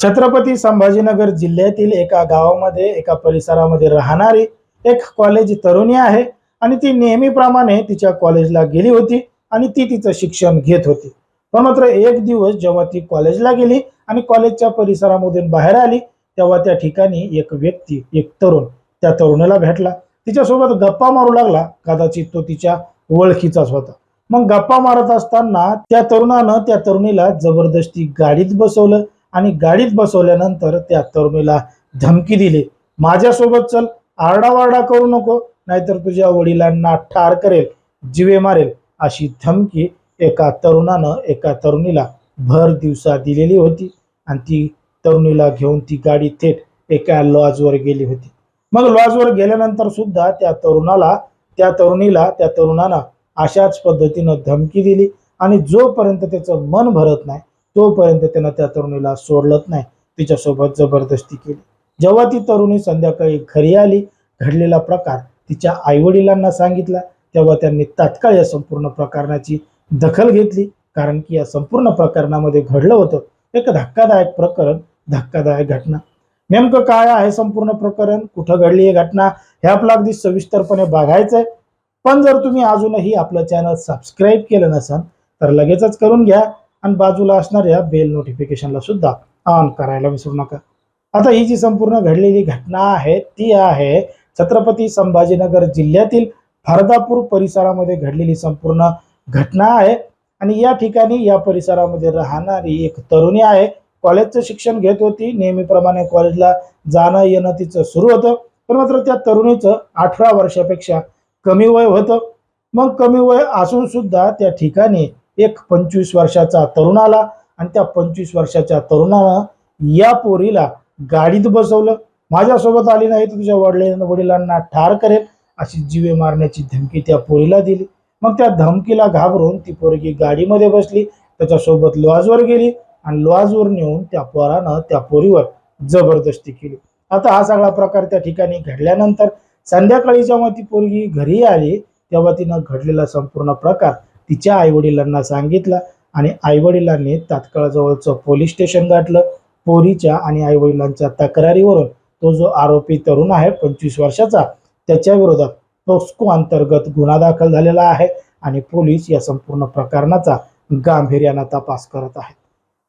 छत्रपती संभाजीनगर जिल्ह्यातील एका गावामध्ये एका परिसरामध्ये राहणारी एक कॉलेज तरुणी आहे आणि ती नेहमीप्रमाणे तिच्या कॉलेजला गेली होती आणि ती तिचं शिक्षण घेत होती. पण मात्र एक दिवस जेव्हा ती कॉलेजला गेली आणि कॉलेजच्या परिसरामधून बाहेर आली तेव्हा त्या ठिकाणी एक व्यक्ती एक तरुण त्या तरुणीला भेटला. तिच्यासोबत गप्पा मारू लागला. कदाचित तो तिच्या ओळखीचाच होता. मग गप्पा मारत असताना त्या तरुणानं त्या तरुणीला जबरदस्ती गाडीत बसवलं. आणि गाडीत बसवल्यानंतर त्या तरुणीला धमकी दिली. माझ्यासोबत चल आरडावारडा करू नको नाहीतर तुझ्या वडिलांना ठार करेल जिवे मारेल अशी धमकी एका तरुणानं एका तरुणीला भर दिवसा दिलेली होती आणि ती तरुणीला घेऊन ती गाडी थेट एका लॉजवर गेली होती. मग लॉजवर गेल्यानंतर सुद्धा त्या तरुणाला त्या तरुणीला त्या तरुणानं अशाच पद्धतीनं धमकी दिली आणि जोपर्यंत त्याचं मन भरत नाही तोपर्यंत त्यानं त्या तरुणीला सोडलत नाही. तिच्यासोबत जबरदस्ती केली. जेव्हा ती तरुणी संध्याकाळी घरी आली घडलेला प्रकार तिच्या आईवडिलांना सांगितला तेव्हा त्यांनी तात्काळ या संपूर्ण प्रकरणाची दखल घेतली. कारण की या संपूर्ण प्रकरणामध्ये घडलं होतं. एक धक्कादायक प्रकरण धक्कादायक घटना. नेमकं काय आहे संपूर्ण प्रकरण? कुठं घडली आहे घटना? हे आपलं अगदी सविस्तरपणे बघायचंय. पण जर तुम्ही अजूनही आपलं चॅनल सबस्क्राईब केलं नसाल तर लगेचच करून घ्या. आणि बाजूला असणाऱ्या बेल नोटिफिकेशनला सुद्धा ऑन करायला विसरू नका. आता ही जी संपूर्ण घडलेली घटना आहे ती आहे छत्रपती संभाजीनगर जिल्ह्यातील फरदापूर परिसरामध्ये घडलेली संपूर्ण घटना आहे. आणि या ठिकाणी या परिसरामध्ये राहणारी एक तरुणी आहे. कॉलेजचं शिक्षण घेत होती. नेहमीप्रमाणे कॉलेजला जाणं येणं तिचं सुरू होतं. पण मात्र त्या तरुणीचं अठरा वर्षापेक्षा कमी वय होतं. मग कमी वय असून सुद्धा त्या ठिकाणी एक पंचवीस वर्षाचा तरुण आला आणि त्या पंचवीस वर्षाच्या तरुणानं या पोरीला गाडीत बसवलं. माझ्यासोबत आली नाही तर तुझ्या वडिलांना वडिलांना ठार करेल अशी जीवे मारण्याची धमकी त्या पोरीला दिली. मग त्या धमकीला घाबरून ती पोरगी गाडीमध्ये बसली त्याच्यासोबत लॉजवर गेली आणि लॉजवर नेऊन त्या पोरानं त्या पोरीवर जबरदस्ती केली. आता हा सगळा प्रकार त्या ठिकाणी घडल्यानंतर संध्याकाळी जेव्हा ती पोरगी घरी आली तेव्हा तिनं घडलेला संपूर्ण प्रकार तिच्या आईवडिलांना सांगितलं आणि आईवडिलांनी तात्काळ जवळचं पोलीस स्टेशन गाठलं. पोरीच्या आणि आईवडिलांच्या तक्रारीवरून तो जो आरोपी तरुण आहे पंचवीस वर्षाचा त्याच्या विरोधात पोस्को अंतर्गत गुन्हा दाखल झालेला आहे आणि पोलीस या संपूर्ण प्रकरणाचा गांभीर्यानं तपास करत आहेत.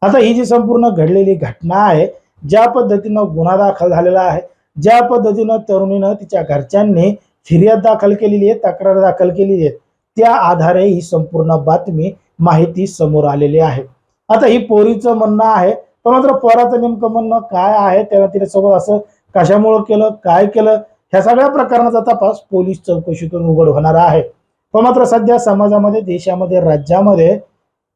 आता ही जी संपूर्ण घडलेली घटना आहे ज्या पद्धतीनं गुन्हा दाखल झालेला आहे ज्या पद्धतीनं तरुणीनं तिच्या घरच्यांनी फिर्याद दाखल केलेली आहे तक्रार दाखल केलेली आहे त्या आधारे ही संपूर्ण बातमी माहिती समोर आलेली आहे. आता ही पोरीचं म्हणणं आहे पण मात्र पोराचं नेमकं म्हणणं काय आहे त्याला तिच्यासोबत असं कशामुळं केलं काय केलं ह्या सगळ्या प्रकरणाचा तपास पोलीस चौकशीतून उघड होणार आहे. पण मात्र सध्या समाजामध्ये देशामध्ये राज्यामध्ये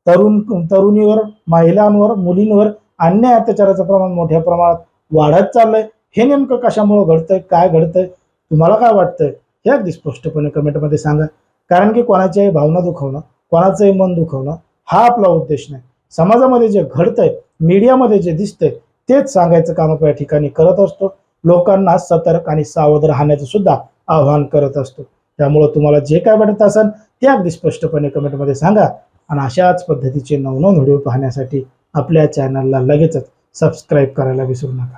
तरुण तरुणीवर महिलांवर मुलींवर अन्याय अत्याचाराचं प्रमाण मोठ्या प्रमाणात वाढत चाललंय. हे नेमकं कशामुळं घडतंय काय घडतंय तुम्हाला काय वाटतंय हे अगदी स्पष्टपणे कमेंटमध्ये सांगा. कारण की कोणाच्याही भावना दुखवणं कोणाचंही मन दुखवणं हा आपला उद्देश नाही. समाजामध्ये जे घडतंय मीडियामध्ये जे दिसतंय तेच सांगायचं काम आपण या ठिकाणी करत असतो. लोकांना सतर्क आणि सावध राहण्याचं सुद्धा आवाहन करत असतो. त्यामुळं तुम्हाला जे काय वाटत असेल ते अगदी स्पष्टपणे कमेंटमध्ये सांगा. आणि अशाच पद्धतीचे नवनवीन व्हिडिओ पाहण्यासाठी आपल्या चॅनलला लगेचच सबस्क्राईब करायला विसरू नका.